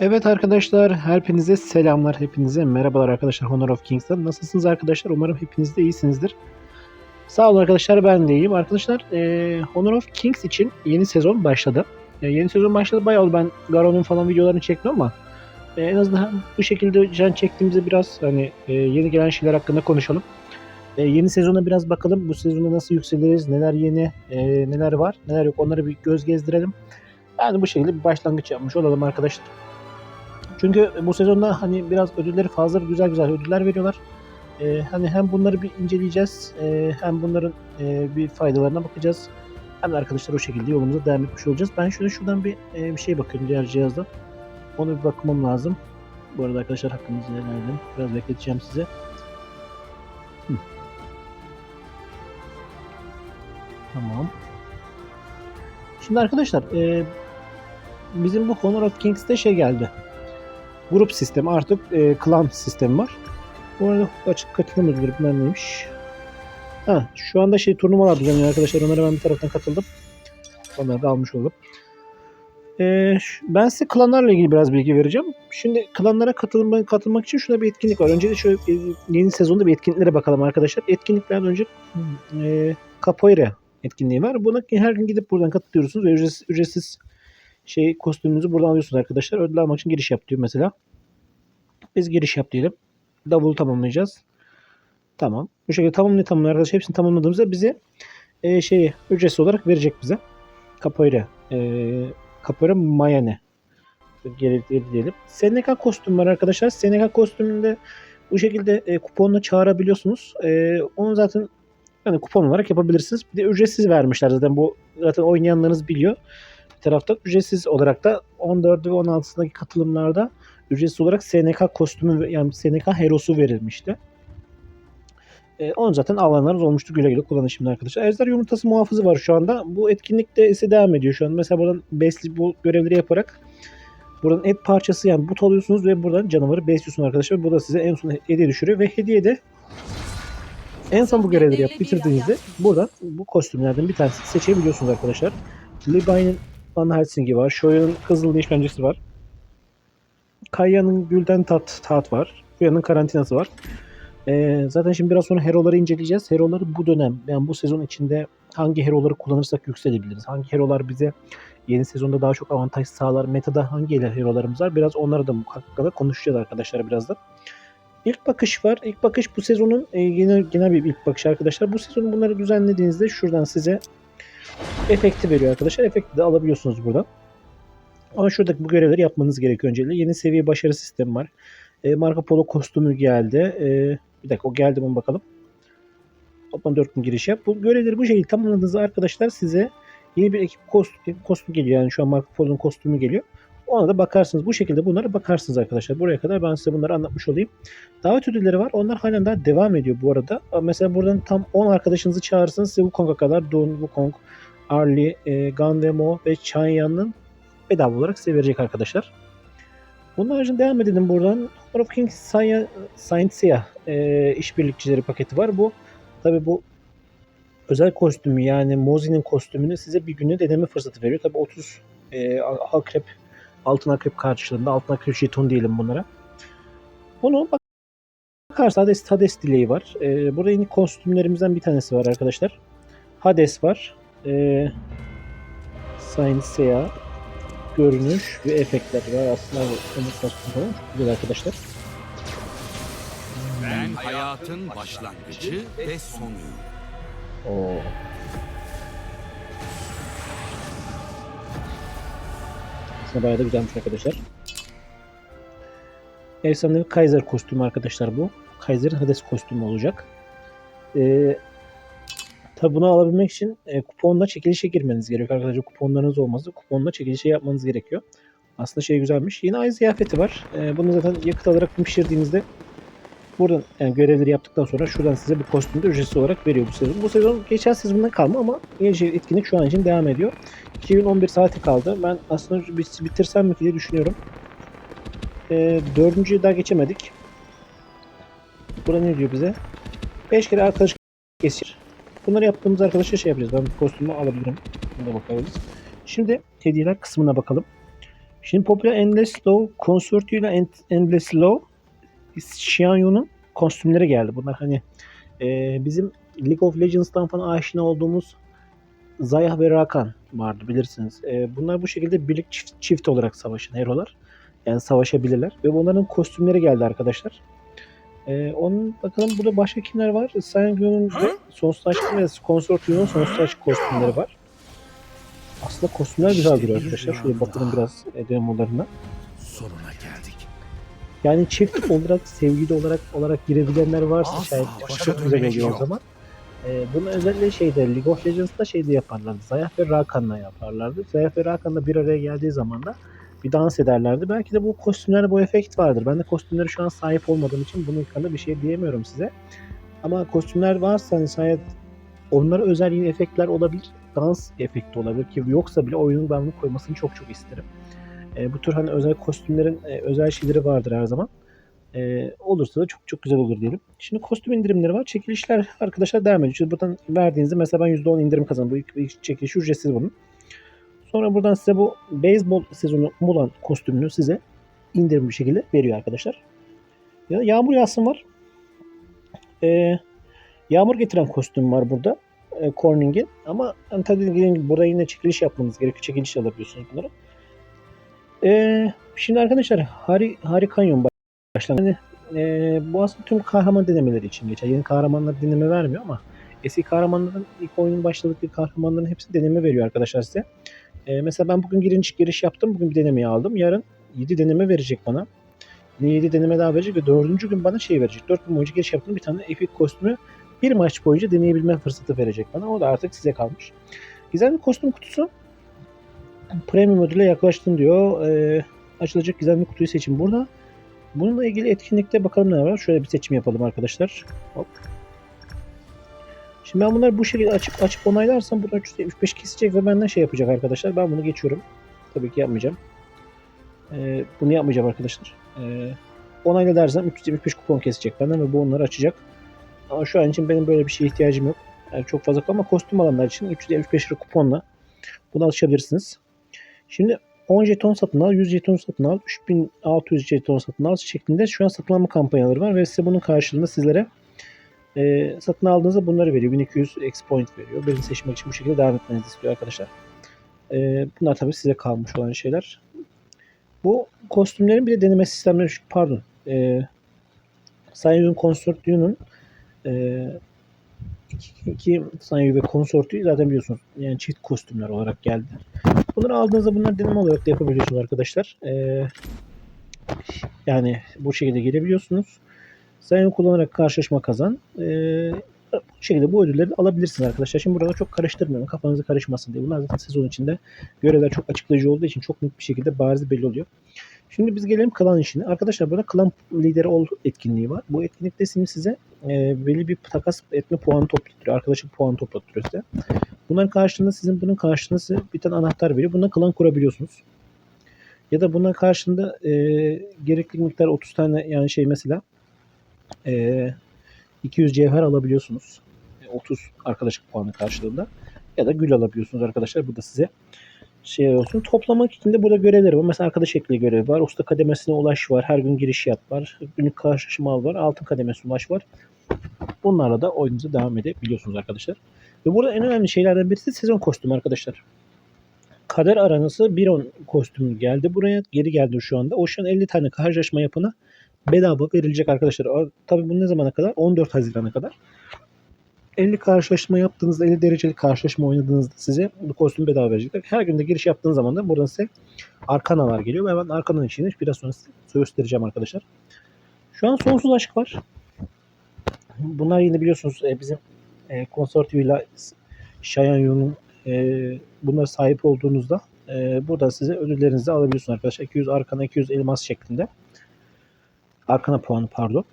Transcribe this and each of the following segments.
Evet arkadaşlar, hepinize selamlar, hepinize merhabalar arkadaşlar Honor of Kings'ten. Nasılsınız arkadaşlar? Umarım hepiniz de iyisinizdir. Sağ olun arkadaşlar, ben de iyiyim. Arkadaşlar, e, Honor of Kings için yeni sezon başladı. E, yeni sezon başladı, bayağı oldu ben Garon'un falan videolarını çektim ama e, en azından bu şekilde can çektiğimizde biraz hani e, yeni gelen şeyler hakkında konuşalım. E, yeni sezona biraz bakalım. Bu sezonda nasıl yükseliriz, neler yeni, e, neler var, neler yok onları bir göz gezdirelim. Yani bu şekilde bir başlangıç yapmış olalım arkadaşlar. Çünkü bu sezonda hani biraz ödülleri fazla güzel güzel ödüller veriyorlar. Ee, hani hem bunları bir inceleyeceğiz e, hem bunların e, bir faydalarına bakacağız. Hem de arkadaşlar o şekilde yolumuza devam etmiş olacağız. Ben şöyle şuradan bir e, bir şey bakıyorum diğer cihazda. Onu bir bakmam lazım. Bu arada arkadaşlar hakkınızı helal. Biraz bekleteceğim size. Tamam. Şimdi arkadaşlar e, bizim bu Honor of Kings'te şey geldi grup sistemi artık e, klan sistemi var. Bu arada açık katılım gruplar neymiş? Ha, şu anda şey turnuvalar düzenliyor arkadaşlar. Onlara ben bir taraftan katıldım. Onları da almış oldum. E, ş- ben size klanlarla ilgili biraz bilgi vereceğim. Şimdi klanlara katılma, katılmak için şurada bir etkinlik var. Önce de şöyle e, yeni sezonda bir etkinliklere bakalım arkadaşlar. Etkinliklerden önce e, Capoeira etkinliği var. Buna her gün gidip buradan katılıyorsunuz ve ücretsiz, ücretsiz şey kostümünüzü buradan alıyorsunuz arkadaşlar. Ödül almak için giriş yap diyor mesela. Biz giriş yap diyelim. Davulu tamamlayacağız. Tamam. Bu şekilde tamamlıyor tamamlıyor arkadaşlar. Hepsini tamamladığımızda bize e, şeyi ücretsiz olarak verecek bize. Capoeira. E, Capoeira Mayane. Geri diyelim. SNK kostüm var arkadaşlar. SNK kostümünde bu şekilde e, kuponla çağırabiliyorsunuz. E, onu zaten yani kupon olarak yapabilirsiniz. Bir de ücretsiz vermişler zaten bu zaten oynayanlarınız biliyor. Bir taraftan ücretsiz olarak da 14 ve 16'sındaki katılımlarda ücretsiz olarak SNK kostümü yani SNK herosu verilmişti. Ee, onu zaten alanlarınız olmuştu. Güle güle kullanın şimdi arkadaşlar. Ejder yumurtası muhafızı var şu anda. Bu etkinlikte ise devam ediyor şu an. Mesela buradan besli bu görevleri yaparak buradan et parçası yani but alıyorsunuz ve buradan canavarı besliyorsunuz arkadaşlar. Bu da size en son hediye düşürüyor ve hediye de en son bu görevleri yap bitirdiğinizde buradan bu kostümlerden bir tanesini seçebiliyorsunuz arkadaşlar. Levi'nin Van Helsing'i var. Shoya'nın Kızıl İşkencesi var. Kayya'nın Gülden Tat, Tat var. Kuya'nın Karantinası var. Ee, zaten şimdi biraz sonra heroları inceleyeceğiz. Heroları bu dönem, yani bu sezon içinde hangi heroları kullanırsak yükselebiliriz. Hangi herolar bize yeni sezonda daha çok avantaj sağlar. Metada hangi herolarımız var? Biraz onları da hakkında konuşacağız arkadaşlar birazdan. İlk bakış var. İlk bakış bu sezonun e, genel, genel bir ilk bakış arkadaşlar. Bu sezonu bunları düzenlediğinizde şuradan size efekti veriyor arkadaşlar. Efekti de alabiliyorsunuz buradan. Ama şuradaki bu görevleri yapmanız gerekiyor öncelikle. Yeni seviye başarı sistemi var. E, Marco Polo kostümü geldi. E, bir dakika o geldi mi bakalım. Toplam 4 gün giriş yap. Bu görevleri bu şekilde tamamladığınızda arkadaşlar size yeni bir ekip kostüm, kostüm geliyor. Yani şu an Marco Polo'nun kostümü geliyor. Ona da bakarsınız. Bu şekilde bunlara bakarsınız arkadaşlar. Buraya kadar ben size bunları anlatmış olayım. Davet ödülleri var. Onlar halen daha devam ediyor bu arada. Mesela buradan tam 10 arkadaşınızı çağırırsanız size Wukong'a kadar Don, Wukong, Arlie, e, Gandemo ve Chanyan'ın bedava olarak size verecek arkadaşlar. Bunun haricinde devam edelim buradan. Honor of Kings Scientia e, işbirlikçileri paketi var. Bu tabi bu özel kostümü yani Mozi'nin kostümünü size bir günde deneme fırsatı veriyor. Tabi 30 e, akrep altın akrep karşılığında altın akrep jeton diyelim bunlara. Bunu bak bakarsa Hades, Hades dileği var. E, burada yeni kostümlerimizden bir tanesi var arkadaşlar. Hades var. E, Scientia görünüş ve efektler var. Aslında bu kostüm falan çok güzel arkadaşlar. Ben hayatın başlangıcı ve sonuyum. Oo. Aslında bayağı da güzelmiş arkadaşlar. Efsanevi Kaiser kostümü arkadaşlar bu. Kaiser'in Hades kostümü olacak. Ee, tabi bunu alabilmek için e, kuponla çekilişe girmeniz gerekiyor arkadaşlar. Kuponlarınız olmazsa kuponla çekilişe yapmanız gerekiyor. Aslında şey güzelmiş. Yine ay ziyafeti var. Ee, bunu zaten yakıt alarak pişirdiğinizde Buradan yani görevleri yaptıktan sonra şuradan size bu kostümü de ücretsiz olarak veriyor bu sezon. Bu sezon geçen sezondan kalma ama yeni etkinlik şu an için devam ediyor. 2011 saati kaldı. Ben aslında bitirsem mi diye düşünüyorum. Ee, dördüncüyü daha geçemedik. Burada ne diyor bize? 5 kere arkadaş kesir. Bunları yaptığımız arkadaşa şey yapacağız. Ben bu kostümü alabilirim. Buna bakabiliriz. Şimdi hediyeler kısmına bakalım. Şimdi popüler Endless Slow, konsortuyla End- Endless Slow, Xianyu'nun kostümleri geldi. Bunlar hani e, bizim League of Legends'tan falan aşina olduğumuz Zayah ve Rakan vardı bilirsiniz. E, bunlar bu şekilde birlik çift, çift olarak savaşan herolar. Yani savaşabilirler. Ve bunların kostümleri geldi arkadaşlar. E, onun bakalım burada başka kimler var? Sangyu'nun ve Sonsuz Aşkı ve Konsortuyu'nun Sonsuz Aşk kostümleri var. Aslında kostümler güzel İşte duruyor bir arkadaşlar. Şöyle bakalım biraz e, demolarına. Sonuna geldik. Yani çift olarak, sevgili olarak olarak girebilenler varsa Asla şayet başa çok güzel oluyor o zaman. Ee, bunu özellikle şeyde League of Legends'da şeyde yaparlardı. Zayah ve Rakan'la yaparlardı. Zayah ve Rakan'la bir araya geldiği zaman da bir dans ederlerdi. Belki de bu kostümlerde bu efekt vardır. Ben de kostümlere şu an sahip olmadığım için bunun hakkında bir şey diyemiyorum size. Ama kostümler varsa hani şayet onlara özel yeni efektler olabilir. Dans efekti olabilir ki yoksa bile oyunun ben bunu koymasını çok çok isterim. Ee, bu tür hani özel kostümlerin e, özel şeyleri vardır her zaman. Ee, olursa da çok çok güzel olur diyelim. Şimdi kostüm indirimleri var. Çekilişler arkadaşlar devam ediyor. Şimdi buradan verdiğinizde mesela ben %10 indirim kazandım. Bu ilk, ilk çekiliş ücretsiz bunun. Sonra buradan size bu beyzbol sezonu olan kostümünü size indirim bir şekilde veriyor arkadaşlar. Ya yağmur yağsın var. Ee, yağmur getiren kostüm var burada. E, Corning'in. Ama hani tabii dediğim gibi burada yine çekiliş yapmanız gerekiyor. Çekiliş alabiliyorsunuz bunları. Ee, şimdi arkadaşlar Hari, Hari Canyon başlangıç. Yani, e, bu aslında tüm kahraman denemeleri için geçer. Yeni kahramanlar deneme vermiyor ama eski kahramanların ilk oyunun başladıkları kahramanların hepsi deneme veriyor arkadaşlar size. E, mesela ben bugün giriş giriş yaptım. Bugün bir denemeyi aldım. Yarın 7 deneme verecek bana. Yine 7 deneme daha verecek ve 4. gün bana şey verecek. 4 gün boyunca giriş yaptım. Bir tane epik kostümü bir maç boyunca deneyebilme fırsatı verecek bana. O da artık size kalmış. Güzel bir kostüm kutusu. Premium ödüle yaklaştın diyor. E, açılacak güzel bir kutuyu seçin burada. Bununla ilgili etkinlikte bakalım ne var. Şöyle bir seçim yapalım arkadaşlar. Hop. Şimdi ben bunları bu şekilde açıp açıp onaylarsam buradan 375 kesecek ve benden şey yapacak arkadaşlar. Ben bunu geçiyorum. Tabii ki yapmayacağım. Ee, bunu yapmayacağım arkadaşlar. Ee, onayla dersem 375 kupon kesecek benden ve bu onları açacak. Ama şu an için benim böyle bir şeye ihtiyacım yok. Yani çok fazla ama kostüm alanlar için 375 lira kuponla bunu açabilirsiniz. Şimdi 10 jeton satın al, 100 jeton satın al, 3600 jeton satın al şeklinde şu an satın alma kampanyaları var ve size bunun karşılığında sizlere e, satın aldığınızda bunları veriyor. 1200 X point veriyor. Birini seçmek için bu şekilde devam etmenizi istiyor arkadaşlar. E, bunlar tabii size kalmış olan şeyler. Bu kostümlerin bir de deneme sistemleri pardon. E, Sanyu'nun konsortiyonun e, iki, iki Sanyu ve konsortiyu zaten biliyorsunuz yani çift kostümler olarak geldi. Bunları aldığınızda bunları deneme olarak da yapabiliyorsunuz arkadaşlar. Ee, yani bu şekilde girebiliyorsunuz. Sayın kullanarak karşılaşma kazan. Ee, bu şekilde bu ödülleri alabilirsiniz arkadaşlar. Şimdi burada çok karıştırmıyorum. Kafanızı karışmasın diye. Bunlar zaten sezon içinde görevler çok açıklayıcı olduğu için çok net bir şekilde bariz belli oluyor. Şimdi biz gelelim klan işine. Arkadaşlar burada klan lideri ol etkinliği var. Bu etkinlikte şimdi size e, belli bir takas etme puanı toplatıyor. Arkadaşlık puanı toplatıyor size. Bunların karşılığında sizin bunun karşılığında bir tane anahtar veriyor. Bundan klan kurabiliyorsunuz. Ya da bunların karşılığında e, gerekli miktar 30 tane yani şey mesela e, 200 cevher alabiliyorsunuz. E, 30 arkadaşlık puanı karşılığında. Ya da gül alabiliyorsunuz arkadaşlar. Bu da size şey olsun. Toplamak için de burada görevleri var. Mesela arkadaş ekli görevi var. Usta kademesine ulaş var. Her gün giriş yap var. Günlük karşılaşma al var. Altın kademesine ulaş var. Bunlarla da oyununuza devam edebiliyorsunuz arkadaşlar. Ve burada en önemli şeylerden birisi sezon kostümü arkadaşlar. Kader aranası 1.10 kostümü geldi buraya. Geri geldi şu anda. O şu an 50 tane karşılaşma yapına bedava verilecek arkadaşlar. O, tabii bu ne zamana kadar? 14 Haziran'a kadar. 50 karşılaşma yaptığınızda 50 dereceli karşılaşma oynadığınızda size bu kostüm bedava verecekler. Her günde giriş yaptığınız zaman da buradan size arkanalar geliyor. Ve ben arkanın içini biraz sonra size göstereceğim arkadaşlar. Şu an sonsuz aşk var. Bunlar yine biliyorsunuz e, bizim e, konsortiyuyla Shayanyu'nun e, bunlara sahip olduğunuzda e, burada size ödüllerinizi alabiliyorsunuz arkadaşlar. 200 arkana 200 elmas şeklinde. Arkana puanı pardon.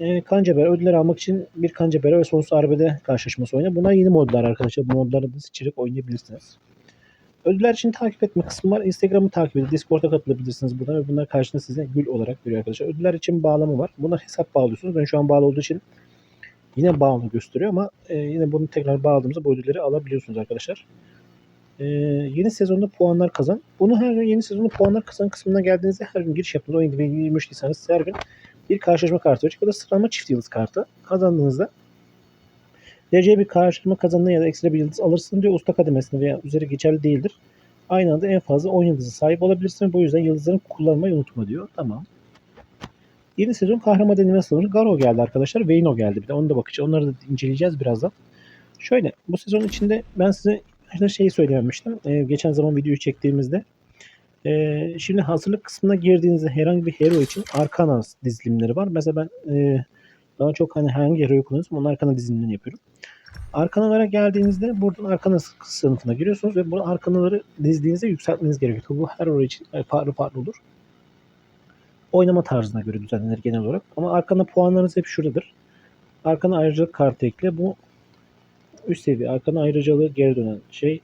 E, Kancaber ödüller almak için bir Kancaber ve sonsuz arbede karşılaşması oyna. Bunlar yeni modlar arkadaşlar. Bu modları da seçerek oynayabilirsiniz. Ödüller için takip etme kısmı var. Instagram'ı takip edin. Discord'a katılabilirsiniz buradan ve bunlar karşında size gül olarak veriyor arkadaşlar. Ödüller için bağlama var. Bunlar hesap bağlıyorsunuz. Ben şu an bağlı olduğu için yine bağlı gösteriyor ama e, yine bunu tekrar bağladığımızda bu ödülleri alabiliyorsunuz arkadaşlar. Ee, yeni sezonda puanlar kazan. Bunu her gün yeni sezonda puanlar kazan kısmına geldiğinizde her gün giriş yaptığınızda oyun gibi 23 değilseniz size her gün bir karşılaşma kartı verecek. Ya da sıralama çift yıldız kartı. Kazandığınızda derece bir karşılaşma kazandığında ya da ekstra bir yıldız alırsın diyor. Usta kademesinde veya üzeri geçerli değildir. Aynı anda en fazla 10 yıldızı sahip olabilirsin. Bu yüzden yıldızlarını kullanmayı unutma diyor. Tamam. Yeni sezon kahraman deneme sınırı Garo geldi arkadaşlar. Vayno geldi bir de. Onu da bakacağız. Onları da inceleyeceğiz birazdan. Şöyle bu sezon içinde ben size başta şeyi söylememiştim. Ee, geçen zaman videoyu çektiğimizde. Ee, şimdi hazırlık kısmına girdiğinizde herhangi bir hero için arkana dizilimleri var. Mesela ben e, daha çok hani hangi heroyu kullanıyorsam onun arkana dizilimlerini yapıyorum. Arkanalara geldiğinizde buradan arkana sınıfına giriyorsunuz ve bu arkanaları dizdiğinizde yükseltmeniz gerekiyor. Bu her hero için e, farklı farklı olur. Oynama tarzına göre düzenlenir genel olarak. Ama arkana puanlarınız hep şuradadır. Arkana ayrıcalık kartı ekle. Bu üst seviye arkana ayrıcalığı geri dönen şey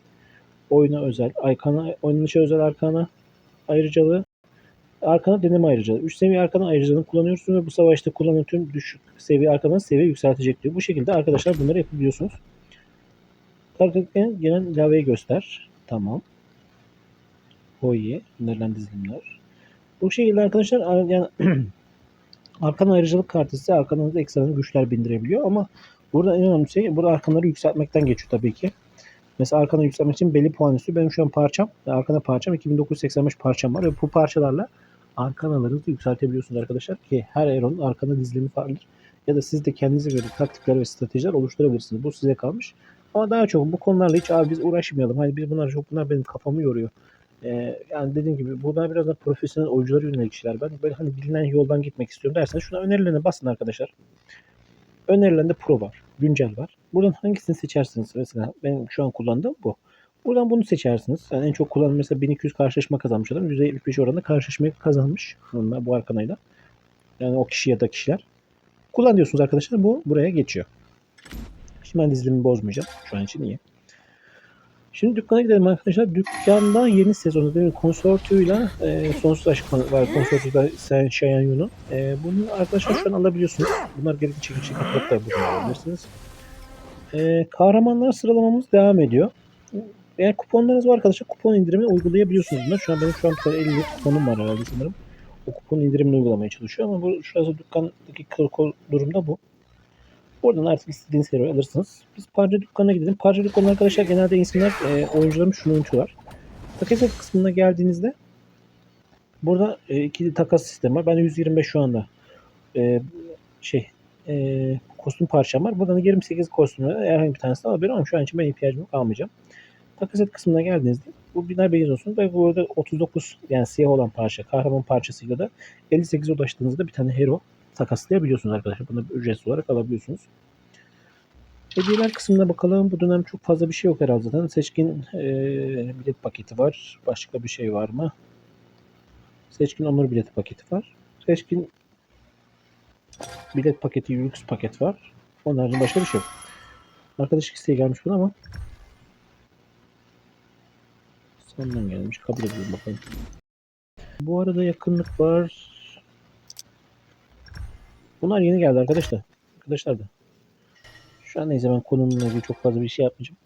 oyuna özel, arkana oynanışa özel arkana ayrıcalığı arkana deneme ayrıcalığı. Üst seviye arkana ayrıcalığını kullanıyorsunuz ve bu savaşta kullanılan tüm düşük seviye arkana seviye yükseltecek diyor. Bu şekilde arkadaşlar bunları yapabiliyorsunuz. Target'ten gelen laveyi göster. Tamam. O iyi. Önerilen dizilimler. Bu şekilde arkadaşlar yani arkan ayrıcalık kartı size arkanızda ekstradan güçler bindirebiliyor ama burada en önemli şey burada arkanları yükseltmekten geçiyor tabii ki. Mesela arkana yükselmek için belli puan istiyor. Benim şu an parçam, arkana parçam 2985 parçam var ve bu parçalarla arkanalarınızı yükseltebiliyorsunuz arkadaşlar ki her Aeron'un arkana dizilimi farklıdır. Ya da siz de kendinize göre taktikler ve stratejiler oluşturabilirsiniz. Bu size kalmış. Ama daha çok bu konularla hiç abi biz uğraşmayalım. Hani biz bunlar çok bunlar benim kafamı yoruyor. Ee, yani dediğim gibi bunlar biraz da profesyonel oyunculara yönelik işler. Ben böyle hani bilinen yoldan gitmek istiyorum derseniz şuna önerilerine basın arkadaşlar. Önerilerinde pro var. Güncel var. Buradan hangisini seçersiniz? Mesela benim şu an kullandığım bu. Buradan bunu seçersiniz. Yani en çok kullanılan mesela 1200 karşılaşma kazanmış adam. %75 oranında karşılaşmayı kazanmış. Bunlar bu arkanayla. Yani o kişi ya da kişiler. Kullan diyorsunuz arkadaşlar. Bu buraya geçiyor. Şimdi ben dizilimi bozmayacağım. Şu an için iyi. Şimdi dükkana gidelim arkadaşlar. Dükkanda yeni sezonu değil mi? Konsortuyla e, sonsuz aşk var. Konsortuyla Sen Şayan Yun'un. E, bunu arkadaşlar şu an alabiliyorsunuz. Bunlar gerekli çekici kitapta alabilirsiniz. E, kahramanlar sıralamamız devam ediyor. Eğer kuponlarınız var arkadaşlar kupon indirimini uygulayabiliyorsunuz. Bunlar. Şu an benim şu an bir tane 50 kuponum var herhalde sanırım. O kupon indirimini uygulamaya çalışıyor ama bu şurası dükkandaki durumda bu. Oradan artık istediğiniz hero'yu alırsınız. Biz parça dükkanına gidelim. Parça dükkanı arkadaşlar genelde insanlar e, oyuncularımız şunu unutuyorlar. Takas et kısmına geldiğinizde burada e, ikili takas sistemi var. Ben 125 şu anda e, şey e, kostüm parçam var. Buradan 28 kostümle herhangi bir tanesini alabilirim ama şu an için ben ihtiyacım yok almayacağım. Takas et kısmına geldiğinizde bu biner beyiz olsun ve burada 39 yani siyah olan parça kahraman parçasıyla da 58 ulaştığınızda bir tane hero takaslayabiliyorsunuz arkadaşlar. Bunu ücretsiz olarak alabiliyorsunuz. Hediyeler kısmına bakalım. Bu dönem çok fazla bir şey yok herhalde zaten. Seçkin e, bilet paketi var. Başka bir şey var mı? Seçkin onur bilet paketi var. Seçkin bilet paketi, lüks paket var. Onun haricinde başka bir şey yok. Arkadaşlık isteği gelmiş buna ama sondan gelmiş. Kabul edelim bakalım. Bu arada yakınlık var. Bunlar yeni geldi arkadaşlar. Arkadaşlar da. Şu an neyse ben konumla ilgili çok fazla bir şey yapmayacağım.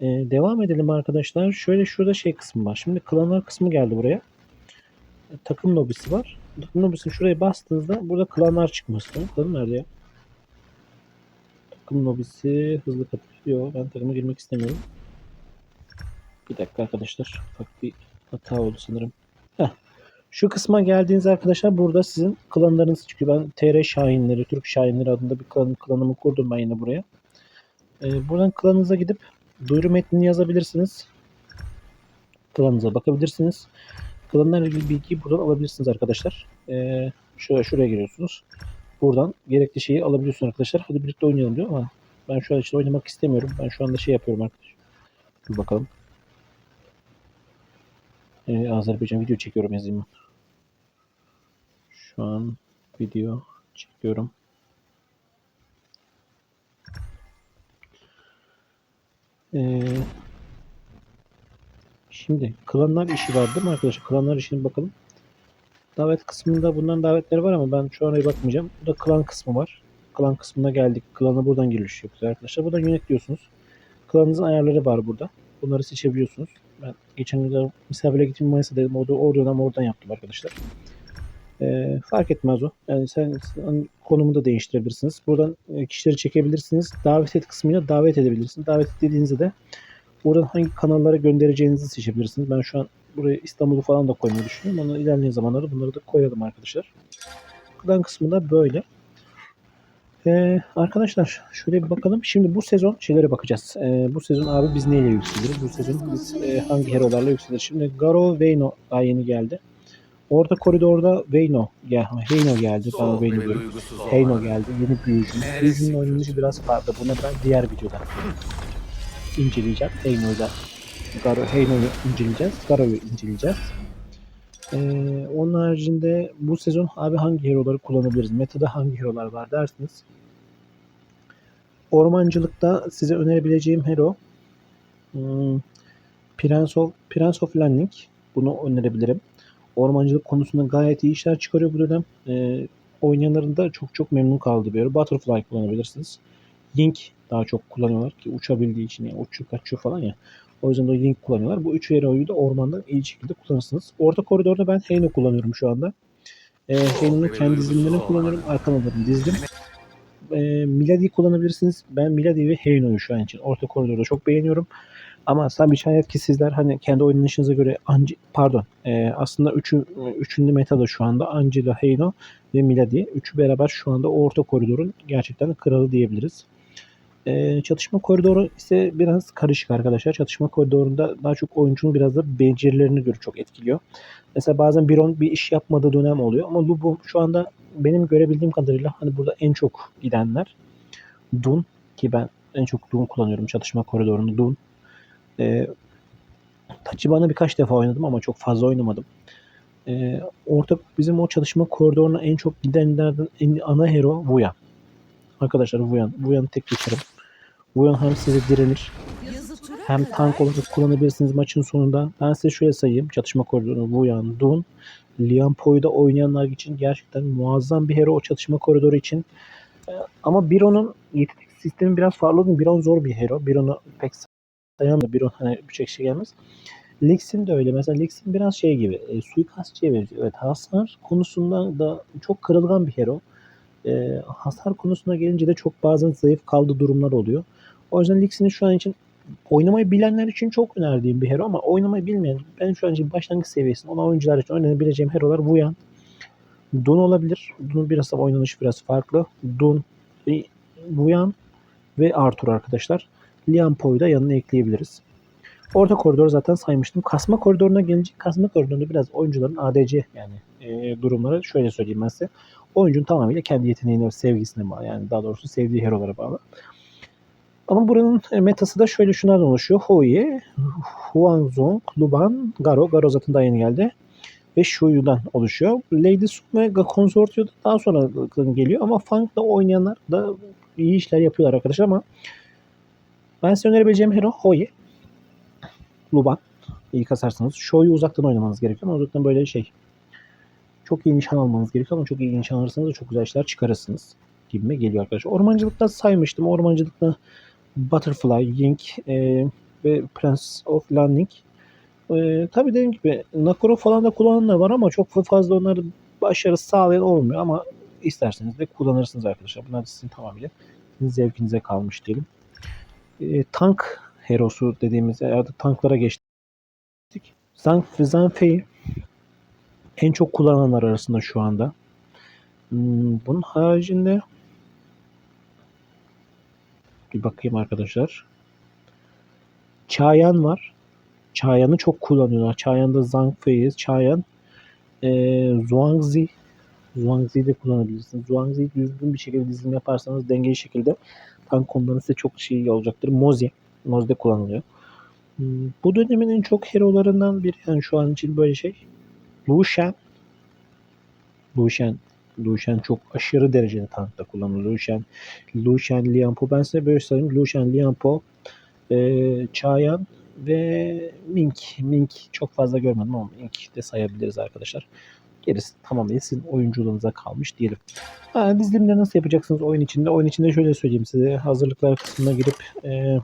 Ee, devam edelim arkadaşlar. Şöyle şurada şey kısmı var. Şimdi klanlar kısmı geldi buraya. E, takım lobisi var. Takım lobisini şuraya bastığınızda burada klanlar çıkması. Klan nerede ya? Takım lobisi hızlı katılıyor. Ben takıma girmek istemiyorum. Bir dakika arkadaşlar. Bak bir hata oldu sanırım. Heh. Şu kısma geldiğiniz arkadaşlar burada sizin klanlarınız çıkıyor. Ben TR Şahinleri, Türk Şahinleri adında bir klan, klanımı kurdum ben yine buraya. Ee, buradan klanınıza gidip duyuru metnini yazabilirsiniz. Klanınıza bakabilirsiniz. Klanlarla ilgili bilgiyi buradan alabilirsiniz arkadaşlar. Ee, şuraya, şuraya giriyorsunuz. Buradan gerekli şeyi alabiliyorsunuz arkadaşlar. Hadi birlikte oynayalım diyor ama ben şu an işte oynamak istemiyorum. Ben şu anda şey yapıyorum arkadaşlar. Bir bakalım. Ee, Azerbaycan video çekiyorum yazayım. Şu an video çekiyorum. Ee, şimdi klanlar işi var değil mi arkadaşlar? Klanlar işine bakalım. Davet kısmında bunların davetleri var ama ben şu an bakmayacağım. Burada klan kısmı var. Klan kısmına geldik. Klana buradan giriş yapıyoruz arkadaşlar. Buradan yönet diyorsunuz. Klanınızın ayarları var burada. Bunları seçebiliyorsunuz. Ben geçen gün misafire gittim Mayıs'a dedim. Orada, oradan oradan yaptım arkadaşlar. Ee, fark etmez o. Yani sen, sen konumu da değiştirebilirsiniz. Buradan e, kişileri çekebilirsiniz. Davet et kısmıyla davet edebilirsiniz. Davet et dediğinizde de buradan hangi kanallara göndereceğinizi seçebilirsiniz. Ben şu an buraya İstanbul'u falan da koymayı düşünüyorum. Onu ilerleyen zamanlarda bunları da koyalım arkadaşlar. Kılan kısmı da böyle. Ee, arkadaşlar şöyle bir bakalım. Şimdi bu sezon şeylere bakacağız. Ee, bu sezon abi biz neyle yükseliriz? Bu sezon biz e, hangi herolarla yükseliriz? Şimdi Garo Vayno daha yeni geldi. Orta koridorda Vayno gel Heyno geldi. Tamam Soğuk Vayno ve diyorum. duygusuz Heyno olmak. geldi. Yeni büyücü. Büyücünün oynanışı biraz farklı. Bunu ben diğer videoda inceleyeceğim. Heyno'yla Garo, Heyno'yu inceleyeceğiz. Garo'yu inceleyeceğiz. Ee, onun haricinde bu sezon abi hangi hero'ları kullanabiliriz? Meta'da hangi hero'lar var dersiniz. Ormancılıkta size önerebileceğim hero hmm, Prince of, Prince of Landing. Bunu önerebilirim. Ormancılık konusunda gayet iyi işler çıkarıyor bu dönem. Ee, oynayanların da çok çok memnun kaldığı bir hero. Butterfly kullanabilirsiniz. Link daha çok kullanıyorlar ki uçabildiği için yani uçuyor kaçıyor falan ya. O yüzden de Link kullanıyorlar. Bu üç hero'yu da ormanda iyi şekilde kullanırsınız. Orta koridorda ben Heyno kullanıyorum şu anda. Ee, Heyno'nun kendi dizimlerini kullanıyorum. Arkalarını dizdim. Ee, Milady kullanabilirsiniz. Ben Milady ve Heyno'yu şu an için orta koridorda çok beğeniyorum. Ama tabii şayet ki sizler hani kendi oynanışınıza göre Ange, pardon e, aslında üçü, üçüncü metada şu anda Angela, Heyno ve Milady. Üçü beraber şu anda orta koridorun gerçekten kralı diyebiliriz. Ee, çatışma koridoru ise biraz karışık arkadaşlar. Çatışma koridorunda daha çok oyuncunun biraz da becerilerini göre çok etkiliyor. Mesela bazen Biron bir iş yapmadığı dönem oluyor ama Lubu şu anda benim görebildiğim kadarıyla hani burada en çok gidenler Dun ki ben en çok Dun kullanıyorum çatışma koridorunu Dun. Ee, Tachibana birkaç defa oynadım ama çok fazla oynamadım. Ee, orta bizim o çalışma koridoruna en çok gidenlerden en, ana hero Vuyan. Arkadaşlar Vuyan. Vuyan'ı tek geçerim. Vuyan hem size direnir hem tank olarak kullanabilirsiniz maçın sonunda. Ben size şöyle sayayım. Çatışma koridorunu Vuyan, Dun, Lian Po'yu oynayanlar için gerçekten muazzam bir hero o çatışma koridoru için. Ee, Ama Biron'un yetenek sistemi biraz farklı. Biron zor bir hero. Biron'u pek sayamam. Biron hani bir şey gelmez. Lix'in de öyle. Mesela Lix'in biraz şey gibi. E, suikastçıya benziyor. Evet hasar konusunda da çok kırılgan bir hero. E, hasar konusuna gelince de çok bazen zayıf kaldığı durumlar oluyor. O yüzden Lix'in şu an için oynamayı bilenler için çok önerdiğim bir hero ama oynamayı bilmeyen, ben şu an için başlangıç seviyesinde olan oyuncular için önerebileceğim herolar Vuyan. Dun olabilir. Dun'un biraz da oynanışı biraz farklı. Dun, e, Vuyan ve Arthur arkadaşlar. Lian Po'yu da yanına ekleyebiliriz. Orta koridoru zaten saymıştım. Kasma koridoruna gelince kasma koridorunda biraz oyuncuların ADC yani e, durumları şöyle söyleyeyim ben size. Oyuncunun tamamıyla kendi yeteneğine ve sevgisine bağlı. Yani daha doğrusu sevdiği herolara bağlı. Ama buranın e, metası da şöyle şunlardan oluşuyor. Houyi, Huangzong, Luban, Garo. Garo zaten daha yeni geldi. Ve Shuyu'dan oluşuyor. Lady Sun ve Consortio da daha sonra geliyor. Ama Funk'la oynayanlar da iyi işler yapıyorlar arkadaşlar ama ben size önerebileceğim hero Houyi. Luban. İyi kasarsanız. Shoyu uzaktan oynamanız gerekiyor. Ama uzaktan böyle şey. Çok iyi nişan almanız gerekiyor ama çok iyi nişan alırsanız da çok güzel işler çıkarırsınız. Gibime geliyor arkadaşlar. Ormancılıkta saymıştım. Ormancılıkta Butterfly, Yink e, ve Prince of Landing. E, tabii dediğim gibi Nakoro falan da kullananlar var ama çok fazla onları başarısı sağlayan olmuyor ama isterseniz de kullanırsınız arkadaşlar. Bunlar sizin tamamıyla sizin zevkinize kalmış diyelim. E, tank herosu dediğimiz artık tanklara geçtik. Zanf Zanfei en çok kullananlar arasında şu anda. Hmm, bunun haricinde bir bakayım arkadaşlar. Çayan var. Çayan'ı çok kullanıyorlar. Çayan'da Zhang Fei'yiz. Çayan e, Zhuangzi Zhuangzi'yi de kullanabilirsiniz. Zhuangzi'yi düzgün bir şekilde dizim yaparsanız dengeli şekilde tank konuları size çok şey olacaktır. Mozi. Mozi de kullanılıyor. Hmm, Bu dönemin en çok herolarından biri yani şu an için böyle şey. Lu Shen. Lu Shen. Lu Shen çok aşırı derecede tankta kullanılıyor. Lu Shen, Lu Shen, Lian Po. Ben size böyle söyleyeyim. Lu Shen, Lian Po, e, Chayan ve Mink. Mink çok fazla görmedim ama Mink de sayabiliriz arkadaşlar. Gerisi tamamen sizin oyunculuğunuza kalmış diyelim. Ha, dizilimleri nasıl yapacaksınız oyun içinde? Oyun içinde şöyle söyleyeyim size. Hazırlıklar kısmına girip e,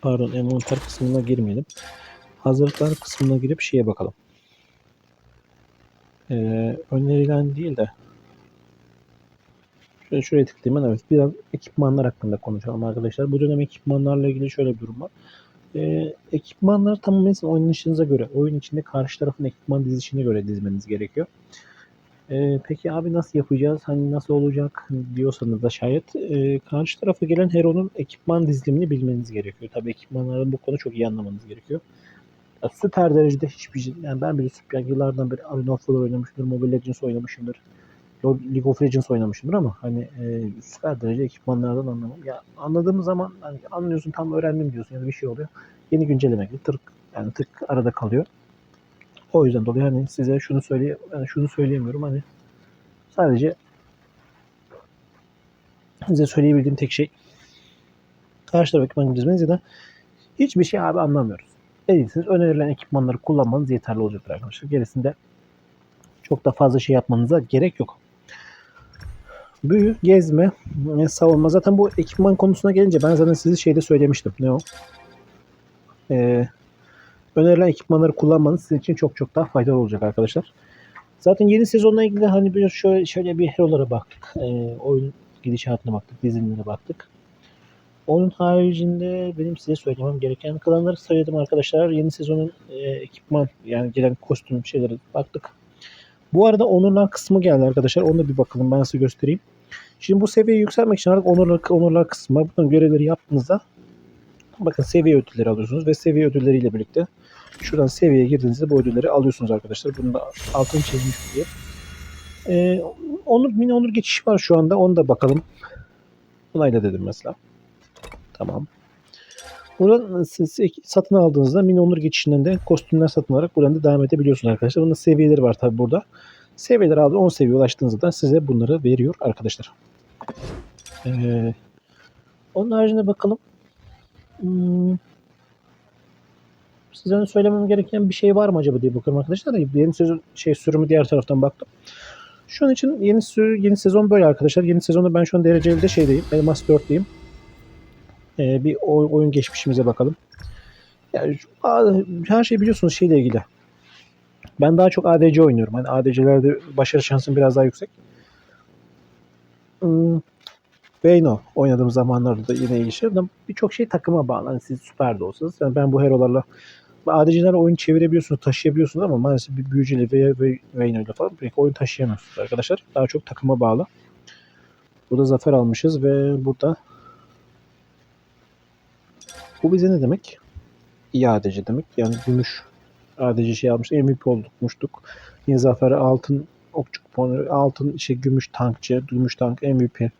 pardon envanter kısmına girmeyelim. Hazırlıklar kısmına girip şeye bakalım. Ee, önerilen değil de şöyle şuraya tıklayayım evet biraz ekipmanlar hakkında konuşalım arkadaşlar. Bu dönem ekipmanlarla ilgili şöyle bir durum var. Ee, ekipmanlar tamamen sizin oynanışınıza göre, oyun içinde karşı tarafın ekipman dizişine göre dizmeniz gerekiyor. Ee, peki abi nasıl yapacağız? Hani nasıl olacak diyorsanız da şayet e, karşı tarafa gelen hero'nun ekipman dizilimini bilmeniz gerekiyor. Tabii ekipmanların bu konu çok iyi anlamanız gerekiyor. Ya, süper derecede hiçbir şey, yani ben bile süper yıllardan beri Arena of Valor oynamışımdır, Mobile Legends oynamışımdır. League of Legends oynamışımdır ama hani e, süper derece ekipmanlardan anlamam. Ya anladığım zaman hani anlıyorsun tam öğrendim diyorsun ya da bir şey oluyor. Yeni güncelleme tırk yani tık arada kalıyor. O yüzden dolayı hani size şunu söyleye yani şunu söyleyemiyorum hani sadece size söyleyebildiğim tek şey karşı taraf ekipman dizmeniz ya da hiçbir şey abi anlamıyoruz. Değilsiniz önerilen ekipmanları kullanmanız yeterli olacaktır arkadaşlar. Gerisinde çok da fazla şey yapmanıza gerek yok. Büyü, gezme, e, savunma. Zaten bu ekipman konusuna gelince ben zaten size şeyde söylemiştim. Ne o? Ee, önerilen ekipmanları kullanmanız sizin için çok çok daha faydalı olacak arkadaşlar. Zaten yeni sezonla ilgili hani biraz şöyle, şöyle bir hero'lara baktık. Ee, oyun gidişatına baktık, dizilimlere baktık. Onun haricinde benim size söylemem gereken kalanları söyledim arkadaşlar. Yeni sezonun e, ekipman yani gelen kostüm şeyleri baktık. Bu arada onurlar kısmı geldi arkadaşlar. Onu da bir bakalım ben size göstereyim. Şimdi bu seviyeyi yükseltmek için artık onurlar, onurlar kısmı var. Buradan görevleri yaptığınızda bakın seviye ödülleri alıyorsunuz ve seviye ödülleriyle birlikte şuradan seviyeye girdiğinizde bu ödülleri alıyorsunuz arkadaşlar. Bunu da altını çizmiş diye. Ee, onur, mini onur geçişi var şu anda. Onu da bakalım. Bunayla dedim mesela. Tamam. Buradan siz satın aldığınızda mini onur geçişinden de kostümler satın alarak buradan da devam edebiliyorsunuz arkadaşlar. Bunun seviyeleri var tabi burada. Seviyeler aldı 10 seviye ulaştığınızda size bunları veriyor arkadaşlar. Ee, onun haricinde bakalım. Hmm, size söylemem gereken bir şey var mı acaba diye bakıyorum arkadaşlar. Yeni sezon şey sürümü diğer taraftan baktım. Şu an için yeni yeni sezon böyle arkadaşlar. Yeni sezonda ben şu an dereceli de şeydeyim. Elmas 4'teyim. Ee, bir oy- oyun geçmişimize bakalım. Yani her şey biliyorsunuz şeyle ilgili. Ben daha çok ADC oynuyorum. Hani ADC'lerde başarı şansım biraz daha yüksek. Hmm, Vayno oynadığım zamanlarda da yine şey. Birçok şey takıma bağlı. Hani siz süper de olsanız. Yani ben bu hero'larla ADC'lerle oyun çevirebiliyorsunuz, taşıyabiliyorsunuz ama maalesef bir büyücüyle veya Vayno ile falan pek oyun taşıyamıyorsunuz arkadaşlar. Daha çok takıma bağlı. Burada zafer almışız ve burada bu bize ne demek? İyi ADC demek. Yani gümüş ADC şey almış. MVP olmuştuk. Yine zafer altın okçu kuponu, altın şey gümüş tankçı, gümüş tank MVP.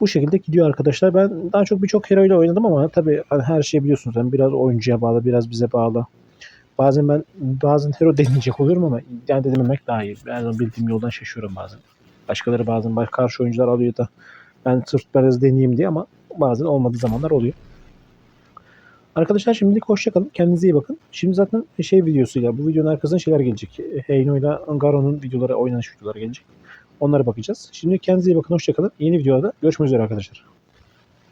Bu şekilde gidiyor arkadaşlar. Ben daha çok birçok hero ile oynadım ama tabii hani her şey biliyorsunuz. Yani biraz oyuncuya bağlı, biraz bize bağlı. Bazen ben bazen hero deneyecek oluyorum ama yani denememek daha iyi. Ben bildiğim yoldan şaşıyorum bazen. Başkaları bazen karşı oyuncular alıyor da ben sırf biraz deneyeyim diye ama bazen olmadığı zamanlar oluyor. Arkadaşlar şimdilik hoşçakalın. Kendinize iyi bakın. Şimdi zaten şey videosuyla bu videonun arkasına şeyler gelecek. Heino ile Garo'nun videoları, oynanış videoları gelecek. Onlara bakacağız. Şimdi kendinize iyi bakın. Hoşçakalın. Yeni videoda görüşmek üzere arkadaşlar.